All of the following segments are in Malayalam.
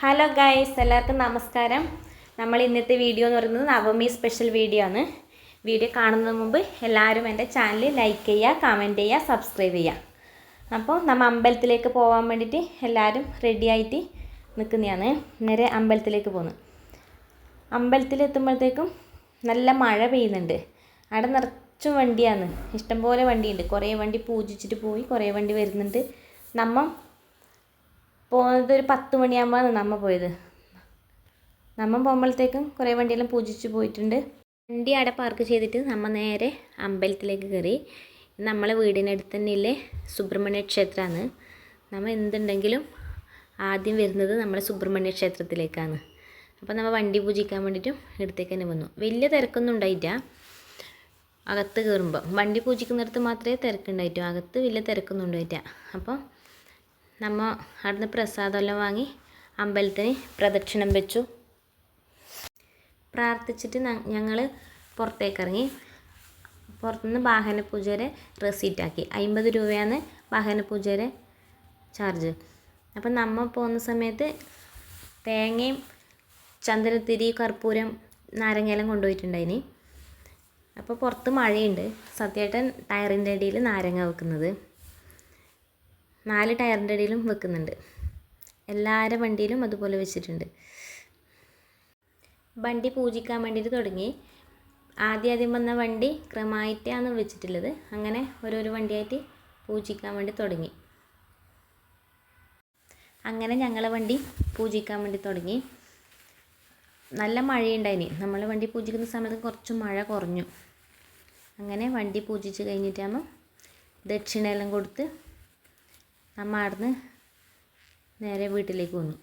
ഹലോ ഗൈസ് എല്ലാവർക്കും നമസ്കാരം. നമ്മൾ ഇന്നത്തെ വീഡിയോ എന്ന് പറയുന്നത് നവമി സ്പെഷ്യൽ വീഡിയോ ആണ്. വീഡിയോ കാണുന്നതിന് മുമ്പ് എല്ലാവരും എന്റെ ചാനൽ ലൈക്ക് ചെയ്യുക കമന്റ് ചെയ്യുക സബ്സ്ക്രൈബ് ചെയ്യുക. അപ്പോൾ നമ്മൾ അമ്പലത്തിലേക്ക് പോകാൻ വേണ്ടിയിട്ട് എല്ലാവരും റെഡി ആയിട്ട് നിൽക്കുന്നതാണ്. നേരെ അമ്പലത്തിലേക്ക് പോകുന്നു അമ്പലത്തിൽ എത്തുമ്പോഴത്തേക്കും നല്ല മഴ പെയ്യുന്നുണ്ട്. അവിടെ നിറച്ചും വണ്ടിയാണ്. ഇഷ്ടംപോലെ വണ്ടിയുണ്ട്. കുറേ വണ്ടി പൂജിച്ചിട്ട് പോയി കുറേ വണ്ടി വരുന്നുണ്ട്. നമ്മ പോകുന്നത് ഒരു പത്ത് മണിയാകുമ്പോഴാണ് നമ്മ പോയത്. നമ്മ പോകുമ്പോഴത്തേക്കും കുറേ വണ്ടിയെല്ലാം പൂജിച്ച് പോയിട്ടുണ്ട്. വണ്ടി അവിടെ പാർക്ക് ചെയ്തിട്ട് നമ്മൾ നേരെ അമ്പലത്തിലേക്ക് കയറി നമ്മളെ വീടിനടുത്ത് തന്നെയില്ലേ? സുബ്രഹ്മണ്യ ക്ഷേത്രമാണ് നമ്മൾ എന്തുണ്ടെങ്കിലും ആദ്യം വരുന്നത് നമ്മളെ സുബ്രഹ്മണ്യ ക്ഷേത്രത്തിലേക്കാണ്. അപ്പോൾ നമ്മൾ വണ്ടി പൂജിക്കാൻ വേണ്ടിയിട്ടും ഇടത്തേക്ക് തന്നെ വന്നു. വലിയ തിരക്കൊന്നും ഉണ്ടായില്ല. അകത്ത് കയറുമ്പോൾ വണ്ടി പൂജിക്കുന്നിടത്ത് മാത്രമേ തിരക്കുണ്ടായിട്ടു. അകത്ത് വലിയ തിരക്കൊന്നും ഉണ്ടായിട്ടില്ല അപ്പോൾ നമ്മ അവിടുന്ന് പ്രസാദമെല്ലാം വാങ്ങി അമ്പലത്തിന് പ്രദക്ഷിണം വെച്ചു. പ്രാർത്ഥിച്ചിട്ട് ഞങ്ങൾ പുറത്തേക്കിറങ്ങി. പുറത്തുനിന്ന് വാഹന പൂജയുടെ റെസീറ്റാക്കി അമ്പത് രൂപയാണ് വാഹന പൂജയുടെ ചാർജ് അപ്പം നമ്മൾ പോകുന്ന സമയത്ത് തേങ്ങയും ചന്ദനത്തിരി കർപ്പൂരം നാരങ്ങയെല്ലാം കൊണ്ടുപോയിട്ടുണ്ടായിനി. അപ്പോൾ പുറത്ത് മഴയുണ്ട്. സത്യേട്ടൻ ടയറിന്റെ അടിയിൽ നാരങ്ങ വെക്കുന്നത്. നാല് ടയറിന്റെ ഇടയിലും വെക്കുന്നുണ്ട്. എല്ലാവരുടെ വണ്ടിയിലും അതുപോലെ വെച്ചിട്ടുണ്ട്. വണ്ടി പൂജിക്കാൻ വേണ്ടിയിട്ട് തുടങ്ങി. ആദ്യം ആദ്യം വന്ന വണ്ടി ക്രമമായിട്ടാണ് വെച്ചിട്ടുള്ളത്. അങ്ങനെ ഓരോരോ വണ്ടിയായിട്ട് പൂജിക്കാൻ വേണ്ടി തുടങ്ങി. അങ്ങനെ ഞങ്ങളെ വണ്ടി പൂജിക്കാൻ വേണ്ടി തുടങ്ങി. നല്ല മഴയുണ്ടായിനി. നമ്മൾ വണ്ടി പൂജിക്കുന്ന സമയത്ത് കുറച്ച് മഴ കുറഞ്ഞു. അങ്ങനെ വണ്ടി പൂജിച്ച് കഴിഞ്ഞിട്ടാകുമ്പോൾ ദക്ഷിണയെല്ലാം കൊടുത്ത് നമ്മ അവിടുന്ന് നേരെ വീട്ടിലേക്ക് വന്നു.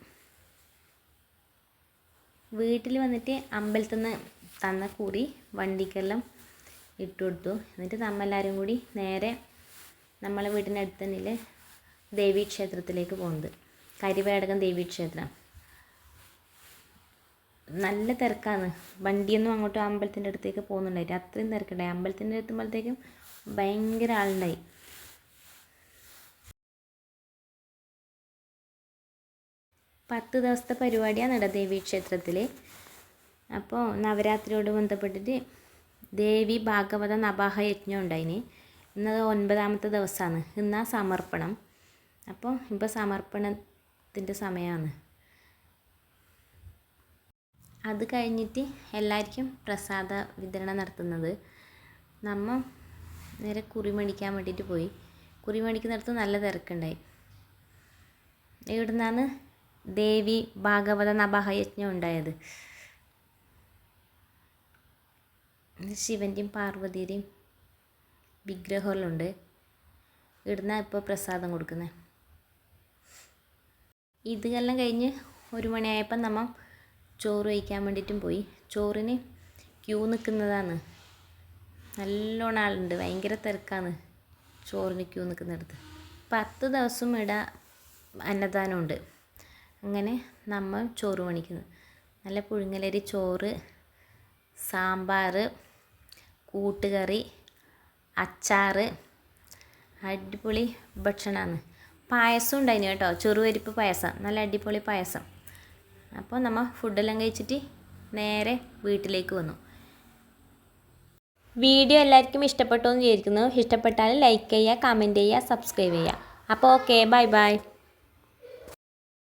വീട്ടിൽ വന്നിട്ട് അമ്പലത്തിൽ നിന്ന് തന്ന കൂടി വണ്ടിക്കെല്ലാം ഇട്ട് കൊടുത്തു. എന്നിട്ട് നമ്മെല്ലാവരും കൂടി നേരെ നമ്മളെ വീട്ടിനടുത്ത് തന്നെയില്ലേ ദേവീക്ഷേത്രത്തിലേക്ക് പോകുന്നത്. കരിവേടകം ദേവീക്ഷേത്രം നല്ല തിരക്കാണ്. വണ്ടിയൊന്നും അങ്ങോട്ട് അമ്പലത്തിന്റെ അടുത്തേക്ക് പോകുന്നുണ്ടായിട്ട് അത്രയും തിരക്കുണ്ടായി. അമ്പലത്തിന്റെ എത്തുമ്പോഴത്തേക്കും ഭയങ്കര ആളുണ്ടായി. പത്ത് ദിവസത്തെ പരിപാടിയാണ് ഇവിടെ ദേവീ ക്ഷേത്രത്തിൽ അപ്പോൾ നവരാത്രിയോട് ബന്ധപ്പെട്ടിട്ട് ദേവി ഭാഗവത നബാഹ യജ്ഞം ഉണ്ടായിന്. ഇന്നത് ഒൻപതാമത്തെ ദിവസമാണ് ഇന്നാ സമർപ്പണം. അപ്പോൾ ഇപ്പോൾ സമർപ്പണത്തിന്റെ സമയമാണ് അത് കഴിഞ്ഞിട്ട് എല്ലാവർക്കും പ്രസാദ വിതരണം നടത്തുന്നത്. നമ്മൾ നേരെ കുറി മേടിക്കാൻ വേണ്ടിയിട്ട് പോയി. കുറി മേടിക്കുന്നിടത്ത് നല്ല തിരക്കുണ്ടായി. ഇവിടുന്നാണ് ദേവി ഭാഗവത നബാഹ യജ്ഞം ഉണ്ടായത് ശിവന്റെയും പാർവതിയുടെയും വിഗ്രഹമെല്ലാം ഇവിടുന്ന് ഇപ്പോൾ പ്രസാദം കൊടുക്കുന്നത് ഇതെല്ലാം കഴിഞ്ഞ് ഒരു മണിയായപ്പം നമ്മൾ ചോറ് കഴിക്കാൻ വേണ്ടിയിട്ടും പോയി. ചോറിന് ക്യൂ നിൽക്കുന്നതാണ് നല്ലോണം ആളുണ്ട്. ഭയങ്കര തിരക്കാണ് ചോറിന് ക്യൂ നിൽക്കുന്നിടത്ത് പത്ത് ദിവസം ഇവിടെ അന്നദാനമുണ്ട്. അങ്ങനെ നമ്മൾ ചോറ് പണിക്കുന്നു. നല്ല പുഴുങ്ങലരി ചോറ് സാമ്പാർ കൂട്ടുകറി അച്ചാറ് അടിപൊളി ഭക്ഷണമാണ്. പായസം ഉണ്ടായിന് കേട്ടോ. ചെറുപരിപ്പ് പായസം. നല്ല അടിപൊളി പായസം. അപ്പോൾ നമ്മൾ ഫുഡെല്ലാം കഴിച്ചിട്ട് നേരെ വീട്ടിലേക്ക് വന്നു. വീഡിയോ എല്ലാവർക്കും ഇഷ്ടപ്പെട്ടു എന്ന് വിചാരിക്കുന്നു. ഇഷ്ടപ്പെട്ടാൽ ലൈക്ക് ചെയ്യുക കമന്റ് ചെയ്യുക സബ്സ്ക്രൈബ് ചെയ്യുക. അപ്പോൾ ഓക്കെ ബൈ ബൈ